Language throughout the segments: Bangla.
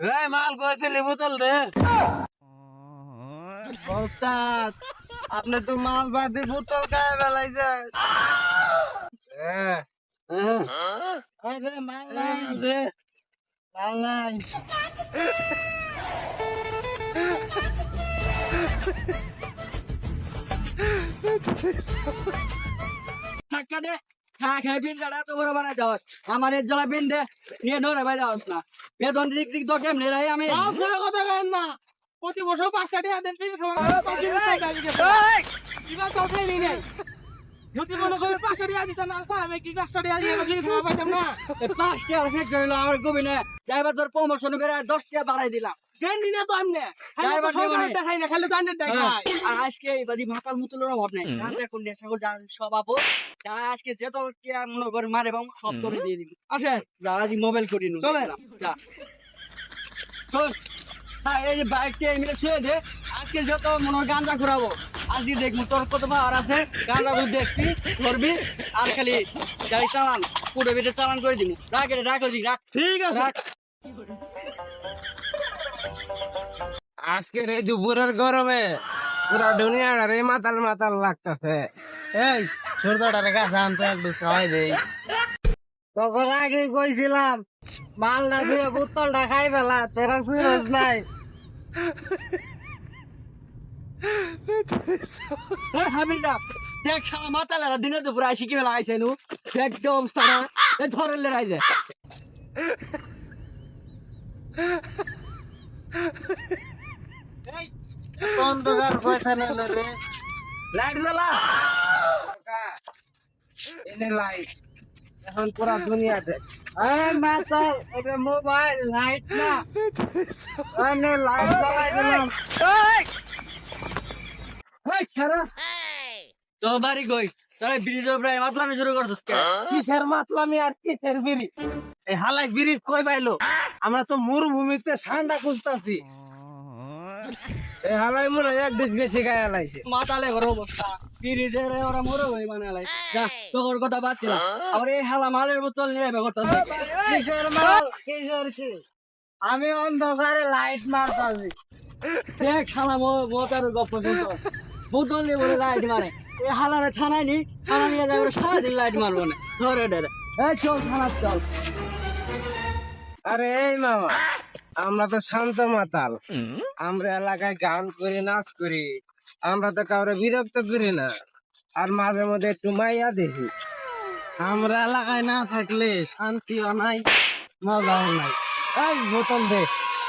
এই মাল কইছিলি বোতল দে। ওস্তাদ আপনি তো মাল বাদে বোতল খায় বেলাইছেন। হ্যাঁ। মাল নাই। দে মাল নাই। টাকা দে। খা খাই বিন তো বড় বানাই দাও আমার এর জ্বালা বিন দে নিয়ে ধরে ভাই দাও না বেতন দিক দিক তো কেমনে রাই আমি কথা কেন না প্রতি বছর পাঁচটা টাকা দেন নেই নাই যদি মনে করেন পাঁচটা টাকা দিতাম না আমি কি পাঁচটা টাকা দিয়ে প্লিজ খাওয়া পাইতাম না? পাঁচ টাকা ফেক করিল আমার কবি না যাইবার তোর প্রমোশন করে দশ টাকা বাড়াই দিলাম। দেন দিনে তো আমনে ড্রাইভার দেবো না। দেখাই না খালি দান্ডের দেখাই আর আজকে এই বাদি ভাকাল মুতুলের অভাব নাই। গাঁজা কোন নেশা করে জান সব আপো। আজকে যত মনে করে মারে সব তোরে দিয়ে দিবি। আসে। যা আজ মোবাইল করি চলে। যা। চল। হ্যাঁ এই যে বাইকটা এমনি শুয়ে দে। আজকে যত মনে হয় গাঁজা ঘুরাবো আজকে দেখব তোর কত আর আছে গাঁজা তুই দেখবি ধরবি আর খালি গাড়ি চালান পুরো বেটে চালান করে দিবি। রাখ এটা রাখ রাখ। ঠিক আছে। রাখ। আজকের এই দুপুরের গরমে পুরা দুনিয়ার রে মাতাল মাতাল লাগতেছে। এই ছোটটারে কাছে আনতে একটু খাওয়াই দেই। তখন আগে কইছিলাম মালটা দিয়ে বোতলটা খাই ফেলা তেরা সুরজ নাই। হাবিলদা দেখ শালা মাতালেরা দিনে দুপুরে আসি বেলা নু? অবস্থা না? এ ধরেলে অন্ধকার পয়সা নেল রে? লাইট জ্বালা। এনে লাইট। এখন পুরা দুনিয়াতে এই মাতাল এটা মোবাইল লাইট না। এনে লাইট জ্বালাই দিলাম। তো বাড়ি মাতলামি শুরু করছিস কিসের মাতলামি আর কিসের বিড়ি এই হালাই কই পাইলো? আমরা তো মরুভূমিতে ঠান্ডা খুঁজতাছি। এই হালাই মনে এক ডিস বেশি গায়ে হালাইছে। মাতালে ঘর অবস্থা। ব্রিজের ওরা মরে হই বানালাই যা তোর কথা বাদছিলাম। আবার এই হালা মালের বোতল নিয়ে এবার করতেছে। কিসের মাল? কিসের আমি অন্ধকারে লাইট মারতাছি। দেখ মোতার গপ্প বোতল নিয়ে বলে লাইট মারে। এই হালারে থানায় নি থানা নিয়ে যাবে সারাদিন লাইট মারবো না। ধরে ধরে এই চল থানা চল। আরে এই মামা আমরা তো শান্ত মাতাল। আমরা এলাকায় গান করি নাচ করি। আমরা তো কাউরে বিরক্ত করি না। আর মাঝে মধ্যে একটু মাইয়া দেখি। আমরা এলাকায় না থাকলে শান্তিও নাই মজাও নাই। এই বোতল দে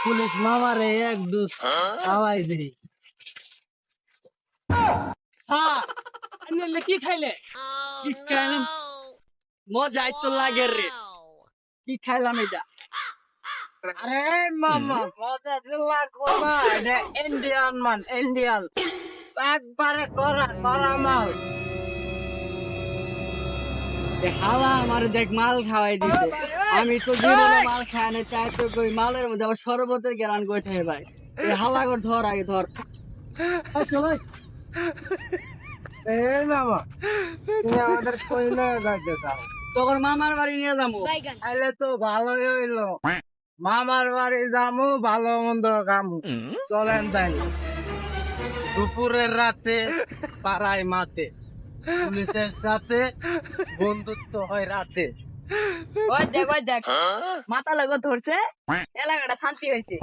পুলিশ মামারে এক দুস আওয়াজ দেই। হ্যাঁ আনলে কি খাইলে? কি খাইলাম? মজাই তো লাগে রে। কি খাইলাম এটা? আরে মামা মজা দিল্লা কোনা এটা ইন্ডিয়ান মান ইন্ডিয়ান একবারে করা করা মাল। হালা আমার দেখ মাল খাওয়াই দিছে। আমি তো জীবনে মাল খাই না চাই তো কই মালের মধ্যে আবার শরবতের গেরান কই থাকে ভাই। হালা করে ধর আগে ধর। চল তখন মামার বাড়ি নিয়ে যাব তাহলে তো ভালোই হইল। মামার বাড়ি যামু ভালো মন্দ কামু চলেন তাই। দুপুরের রাতে পাড়ায় মাতে পুলিশের সাথে বন্ধুত্ব হয় রাতে। ওই দেখ ওই দেখ। মাথা লাগো ধরছে এলাকাটা শান্তি হয়েছে।